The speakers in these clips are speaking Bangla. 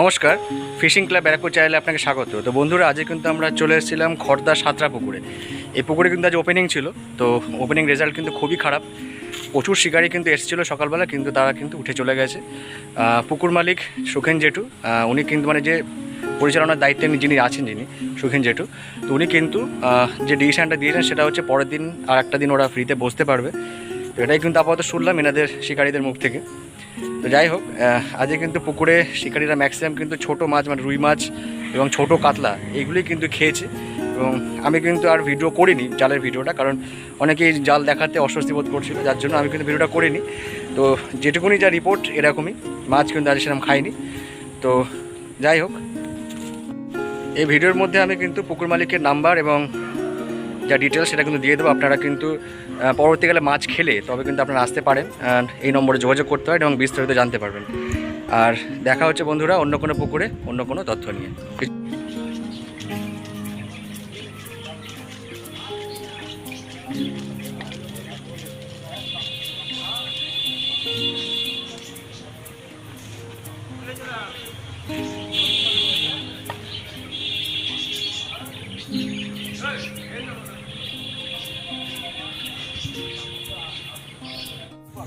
নমস্কার, ফিশিং ক্লাব ব্যারাকপুর চ্যানেলে আপনাকে স্বাগত। তো বন্ধুরা, আজকে কিন্তু আমরা চলে এসেছিলাম খর্দা সাঁতরা পুকুরে। এই পুকুরে কিন্তু আজ ওপেনিং ছিল, তো ওপেনিং রেজাল্ট কিন্তু খুবই খারাপ। প্রচুর শিকারি কিন্তু এসেছিল সকালবেলা, কিন্তু তারা কিন্তু উঠে চলে গেছে। পুকুর মালিক সুখেন জেঠু উনি কিন্তু মানে যে পরিচালনার দায়িত্বে যিনি আছেন যিনি, সুখেন জেঠু, তো উনি কিন্তু যে ডিসিশনটা দিয়েছেন সেটা হচ্ছে পরের দিন আর একটা দিন ওরা ফ্রিতে বসতে পারবে। তো এটাই কিন্তু আপাতত শুনলাম এনাদের শিকারীদের মুখ থেকে। তো যাই হোক আজকে কিন্তু পুকুরে শিকারীরা ম্যাক্সিমাম কিন্তু ছোট মাছ মানে রুই মাছ এবং ছোট কাতলা এইগুলি কিন্তু খেয়েছে। এবং আমি কিন্তু আর ভিডিও করিনি জালের ভিডিওটা, কারণ অনেকেই জাল দেখাতে অস্বস্তি বোধ করছিল, যার জন্য আমি কিন্তু ভিডিওটা করিনি। তো যেটুকুনি যা রিপোর্ট এরকমই। মাছ কিন্তু আজ সেরকম খাইনি। তো যাই হোক, এই ভিডিওর মধ্যে আমি কিন্তু পুকুর মালিকের নাম্বার এবং যা ডিটেলস সেটা কিন্তু দিয়ে দেবো। আপনারা কিন্তু পরবর্তীকালে মাছ খেলে তবে কিন্তু আপনারা আসতে পারেন এই নম্বরে যোগাযোগ করতে পারেন এবং বিস্তারিত জানতে পারবেন। আর দেখা হচ্ছে বন্ধুরা অন্য কোনো পুকুরে, অন্য কোনো তথ্য নিয়ে।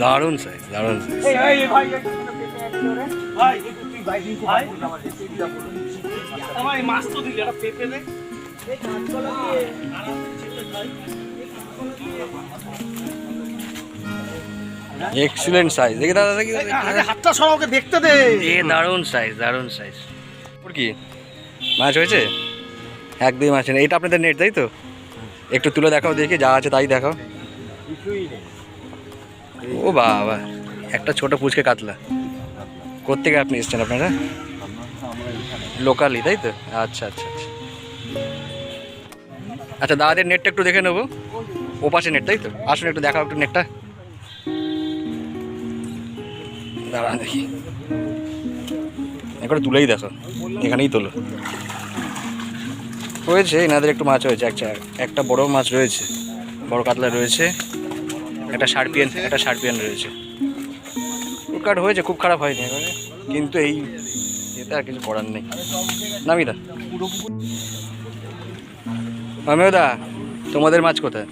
দারুণ সাইজ দারুণ। সাইজ এক্সিলেন্ট সাইজ দেখি দাদা দেখি হাতটা সরা ওকে দেখতে দে। এ দারুণ সাইজ দারুণ সাইজ ওর কি? মাছ হয়েছে? এক দুই মাছ নেই। এটা আপনাদের নেট তাই তো? একটু তুলে দেখাও দেখি যা আছে তাই দেখাও। ও বাবা, একটা ছোট পুচকে কাতলা। কোথেকে আপনি এসছেন আপনারা? লোকালি তাই তো? আচ্ছা আচ্ছা আচ্ছা। আচ্ছা দাদাদের নেটটা একটু দেখে নেব। ও পাশে নেট তাই তো? আসুন একটু দেখাও একটু নেটটা দাঁড়ান দেখি। একবার তুলেই দেখো। এখানেই তোলো। হয়েছে, এনাদের একটু মাছ হয়েছে। একটা একটা বড় মাছ রয়েছে। বড় কাতলা রয়েছে। একটা সার্পিয়ান একটা সার্পিয়ান রয়েছে। কাট হয়েছে খুব খারাপ হয়নি এবারে কিন্তু এই এতে আর কিছু করার নেই। নামি নামিদা অমিয়দা তোমাদের মাছ কোথায়?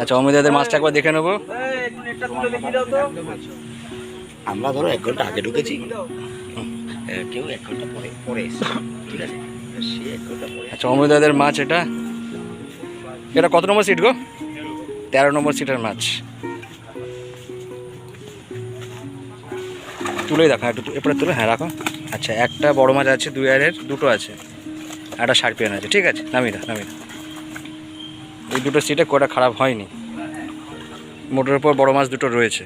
আচ্ছা অমিয়দাদের মাছটা একবার দেখে নেব। আমরা ধরো এক ঘণ্টা আগে ঢুকেছি। কেউ এক ঘণ্টা পরে পরে ঠিক আছে। আচ্ছা অমৃতাদের মাছ এটা? এটা কত নম্বর সিট গো? তেরো নম্বর সিটের মাছ তুলে দেখো একটু এরপরে তুলে হ্যাঁ রাখো। আচ্ছা একটা বড় মাছ আছে, দুই আরের, দুটো আছে, একটা সার্পিয়ান আছে ঠিক আছে নামি দা নামি দা এই দুটো সিটে কোটা খারাপ হয়নি। মোটরের উপর বড় মাছ দুটো রয়েছে।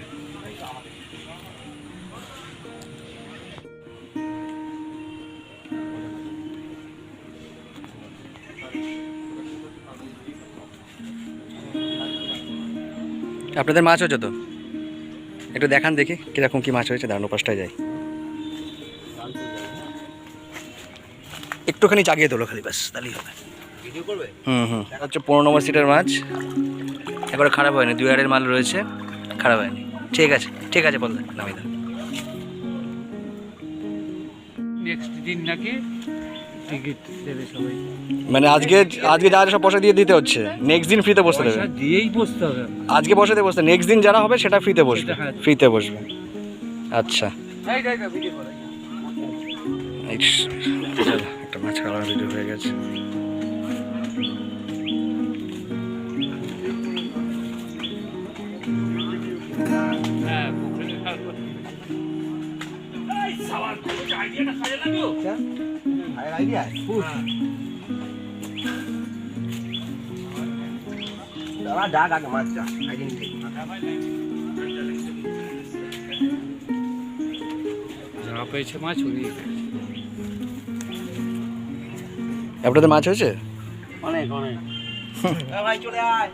আপনাদের মাছ হচ্ছে তো? একটু দেখান দেখি কীরকম কী মাছ হয়েছে দাঁড়ানো পাশটায় যাই। একটুখানি জাগিয়ে তোলো খালি ব্যাস তাহলেই হবে। হুম হুম হচ্ছে পনেরো নম্বর সিটের মাছ। একবারে খারাপ হয়নি দুই আড়ের মাল রয়েছে খারাপ হয়নি। ঠিক আছে ঠিক আছে বললেন নামি দাও। নেক্সট দিন নাকি? টিকিট দেবে সবাই। মানে আজকে আজকে যারা সব পয়সা দিয়ে দিতে হচ্ছে নেক্সট দিন ফ্রিতে বসতে দেবে। পয়সা দিয়েই বসতে হবে। আজকে বসে দিয়ে বসতে নেক্সট দিন যারা হবে সেটা ফ্রিতে বসবে সেটা হ্যাঁ। ফ্রিতে বসবে। আচ্ছা। ইস, চলো, একটা মাছ খাওয়ার ভিডিও হয়ে গেছে। হ্যাঁ খেলা করতে। দাদা ডাক আগে মাছটা আইডিয়া নিতে যা পেয়েছে মাছ উনি আপনাদের মাছ হয়েছে? অনেক অনেক। ভাই চলে আয়।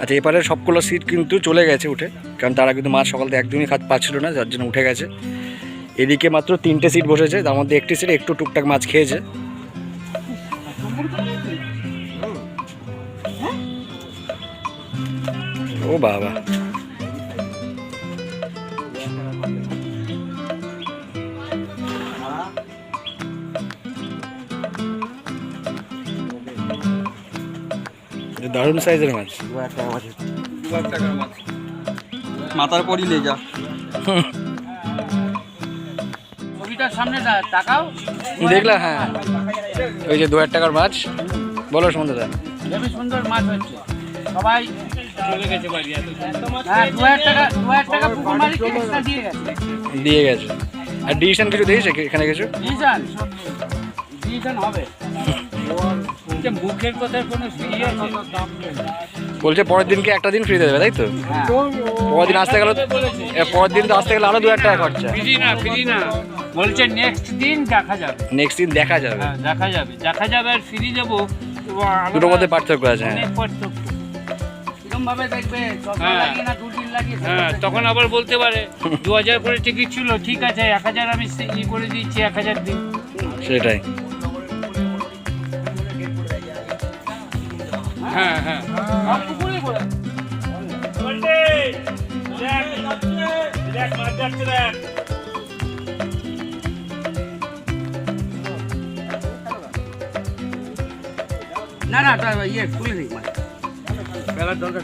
আচ্ছা এপারে সবগুলো সিট কিন্তু চলে গেছে উঠে। কারণ তারা কিন্তু মাছ সকাল থেকে একদমই খাত পাচ্ছিল না, যার জন্য উঠে গেছে। এদিকে মাত্র তিনটে সিট বসেছে, তার মধ্যে একটি সিট একটু টুকটাক মাছ খেয়েছে। ও বাবা। দারুণ সাইজের মাছ। মাথার পরই লে যা ছবিটার সামনে তাকাও। দেখলাম হ্যাঁ। ওই যে দু হাজার টাকার মাছ। বলো হেবি সুন্দর মাছ হচ্ছে। সবাই চলে গেছে বাড়ি হ্যাঁ দু হাজার টাকা দু হাজার টাকা পুকুর মালিককে দিয়ে গেছে। দিয়ে গেছে। আর ডিসিশন কিছু দিয়েছে কি- এখানে কিছু? হবে। যে মুখের কথার কোনো ইয়ে আছে? বলছে পরের দিনকে একটা দিন ফ্রি দেবে তাই তো? হ্যাঁ। পরের দিন আসতে গেলে বলেছে পরের দিন তো আসতে গেলে আরও দু হাজার টাকা খরচা। ফ্রি না ফ্রি না। বলছে নেক্সট দিন দেখা যাবে। নেক্সট দিন দেখা যাবে। হ্যাঁ দেখা যাবে। দেখা যাবে আর ফ্রি দেবো। দুটোর মধ্যে পার্থক্য আছে হ্যাঁ। হ্যাঁ। তখন আবার বলতে পারে দু হাজার করে টিকিট ছিল ঠিক আছে এক হাজার আমি ই করে দিচ্ছি এক হাজার দিন। সেটাই। হ্যাঁ হ্যাঁ। না না ইয়ে খুলে দিই মাছ। বেলার দরকার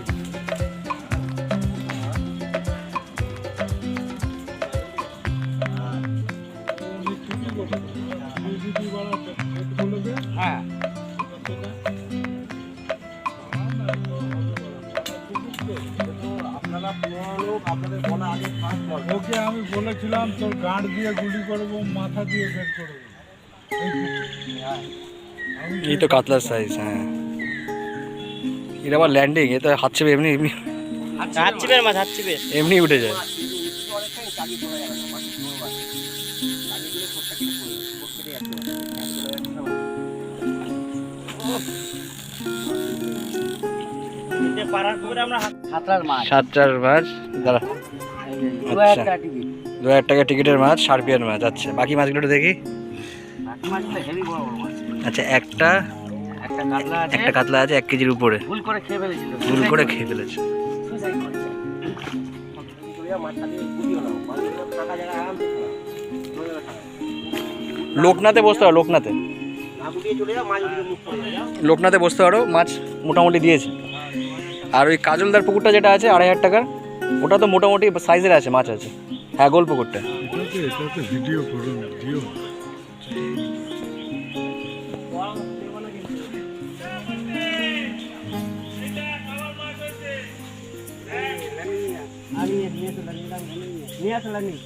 বলেছিলাম তোর গাঁট দিয়ে গুলি করব মাথা দিয়ে বের করব। এই তো কাতলার সাইজ হ্যাঁ। এটা আবার ল্যান্ডিং এ তো হাত চেপে এমনি এমনি হাতছিবের মাছ হাতছিবের এমনি উঠে যায়। হাতলার মাছ সাতটার মাছ দাঁড়া। আচ্ছা। দু হাজার টাকা টিকিটের মাছ সার্পিয়ার মাছ। আচ্ছা বাকি মাছগুলো দেখি। আচ্ছা একটা একটা কাতলা আছে এক কেজির উপরে। ভুল করে খেয়ে ফেলেছিল ভুল করে খেয়ে ফেলেছে। লোকনাথে বসতে পারো লোকনাথে। লোকনাথে বসতে পারো মাছ মোটামুটি দিয়েছে। আর ওই কাজলদার পুকুরটা যেটা আছে আড়াই হাজার টাকার ওটা তো মোটামুটি সাইজের আছে মাছ আছে। হ্যাঁ গল্প এটাতে ভিডিও করুন ভিডিও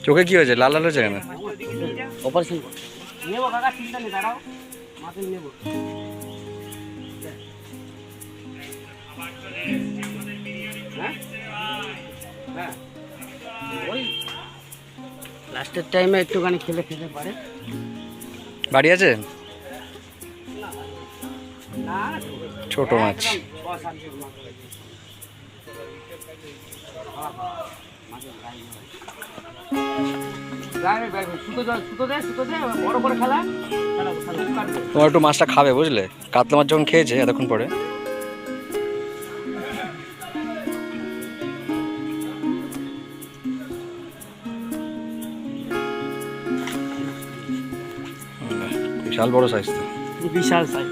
চোখে কি হয়েছে? লাল লাল হয়েছে কেন? অপারেশন নেব কাকা চিন্তা নেই দাঁড়াও। মাকে নেব। হ্যাঁ? হ্যাঁ। ওই লাস্টের টাইমে একটুখানি খেলে খেতে পারে। বাড়ি আছে? না ছোট মাছ। অশান্তির মাছ। তোমার একটু মাছটা খাবে বুঝলে? কাতলা মাছ যখন খেয়েছে এতক্ষণ পরে। বিশাল বড় সাইজ তো। বিশাল সাইজ